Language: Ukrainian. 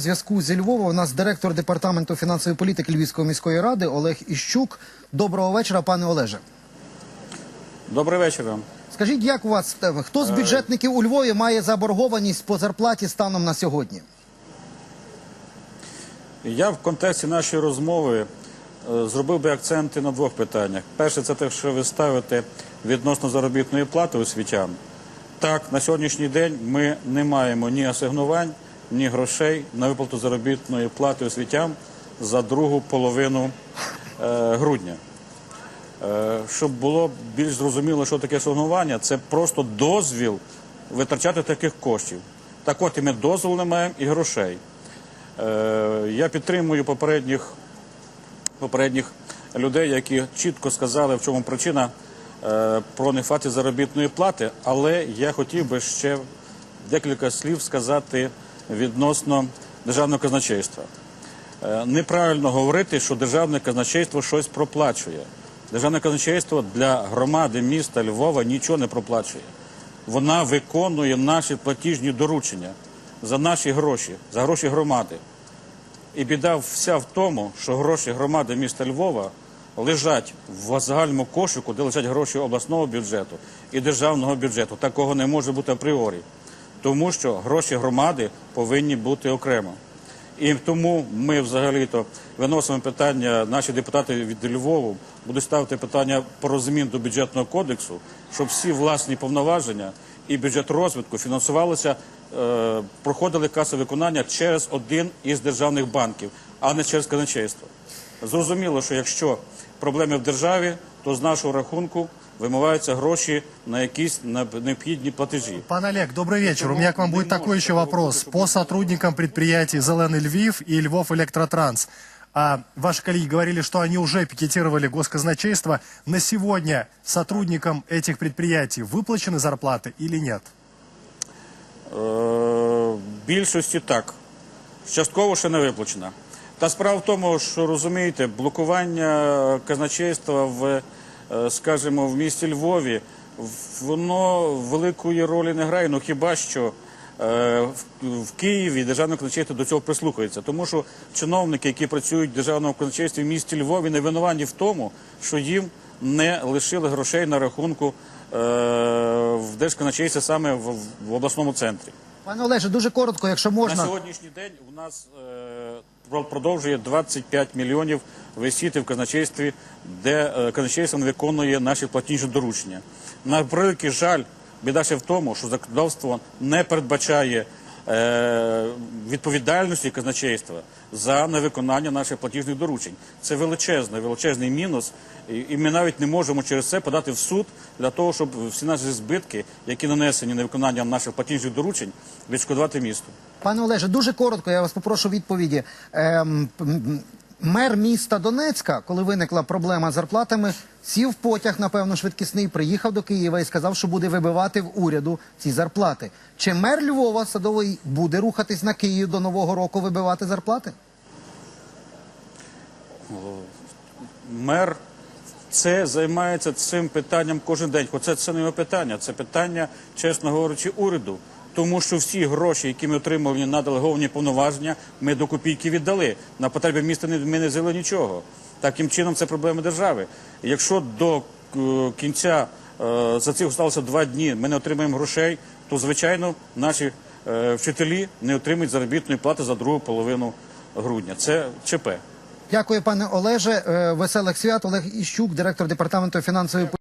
зв'язку зі Львова у нас директор департаменту фінансової політики Львівської міської ради Олег Іщук. Доброго вечора, пане Олеже. Добрий вечір вам. Скажіть, як у вас е, хто з бюджетників у Львові має заборгованість по зарплаті станом на сьогодні? Я в контексті нашої розмови е, зробив би акценти на двох питаннях. Перше, це те, що ви ставите відносно заробітної плати освітян. Так, на сьогоднішній день ми не маємо ні асигнувань, ні грошей на виплату заробітної плати освітян за другу половину е, грудня. Е, Щоб було більш зрозуміло, що таке асигнування, це просто дозвіл витрачати таких коштів. Так от і ми дозволу не маємо і грошей. Е, Я підтримую попередніх, людей, які чітко сказали, в чому причина про нефаті заробітної плати, але я хотів би ще декілька слів сказати відносно державного казначейства. Е, Неправильно говорити, що державне казначейство щось проплачує. Державне казначейство для громади міста Львова нічого не проплачує. Вона виконує наші платіжні доручення за наші гроші, за гроші громади. І біда вся в тому, що гроші громади міста Львова лежать в загальному кошику, де лежать гроші обласного бюджету і державного бюджету. Такого не може бути апріорі. Тому що гроші громади повинні бути окремо. І тому ми взагалі-то виносимо питання, наші депутати від Львову будуть ставити питання про змін до бюджетного кодексу, щоб всі власні повноваження і бюджет розвитку фінансувалися, е, проходили касове виконання через один із державних банків, а не через казначейство. Зрозуміло, що якщо проблеми в державі, то з нашого рахунку вимиваються гроші на якісь на- необхідні платежі. Пан Олег, добрый вечер. У меня к вам будет такой еще вопрос. По сотрудникам предприятий «Зеленый Львив» и «Львов Электротранс». А ваши коллеги говорили, что они уже пикетировали госказначейство. На сегодня сотрудникам этих предприятий выплачены зарплаты или нет? Е, В більшості так. Частково ще не виплачена. Та справа в тому, що розумієте, блокування казначейства в, е, скажімо, в місті Львові, воно великої ролі не грає. Ну хіба що е, в- Києві державне казначейство до цього прислухається. Тому що чиновники, які працюють в державному казначействі в місті Львові, не винуваті в тому, що їм не лишили грошей на рахунку е, в держказначействі саме в, обласному центрі. Пане Олеже, дуже коротко, якщо можна На сьогоднішній день у нас е, продовжує 25 мільйонів висіти в казначействі, де е, казначейство не виконує наші платіжні доручення. На великий жаль, біда ще в тому, що законодавство не передбачає відповідальності казначейства за невиконання наших платіжних доручень. Це величезний, величезний мінус, і, ми навіть не можемо через це подати в суд для того, щоб всі наші збитки, які нанесені невиконанням наших платіжних доручень, відшкодувати місту. Пане Олеже, дуже коротко, я вас попрошу відповіді. Ем, мер міста Донецька, коли виникла проблема з зарплатами, сів потяг, напевно, швидкісний, приїхав до Києва і сказав, що буде вибивати в уряду ці зарплати. Чи мер Львова Садовий буде рухатись на Київ до Нового року вибивати зарплати? мер це займається цим питанням кожен день. Хоча це не його питання, це питання, чесно говорячи, уряду. Тому що всі гроші, які ми отримали на делеговані повноваження, ми до копійки віддали. На потреби міста ми не взяли нічого. Таким чином, це проблема держави. Якщо до е, кінця е, за цих залишилося два дні ми не отримаємо грошей, то звичайно наші е, вчителі не отримують заробітної плати за другу половину грудня. Це ЧП. Дякую, пане Олеже. Веселих свят. Олег Іщук, директор департаменту фінансової політики.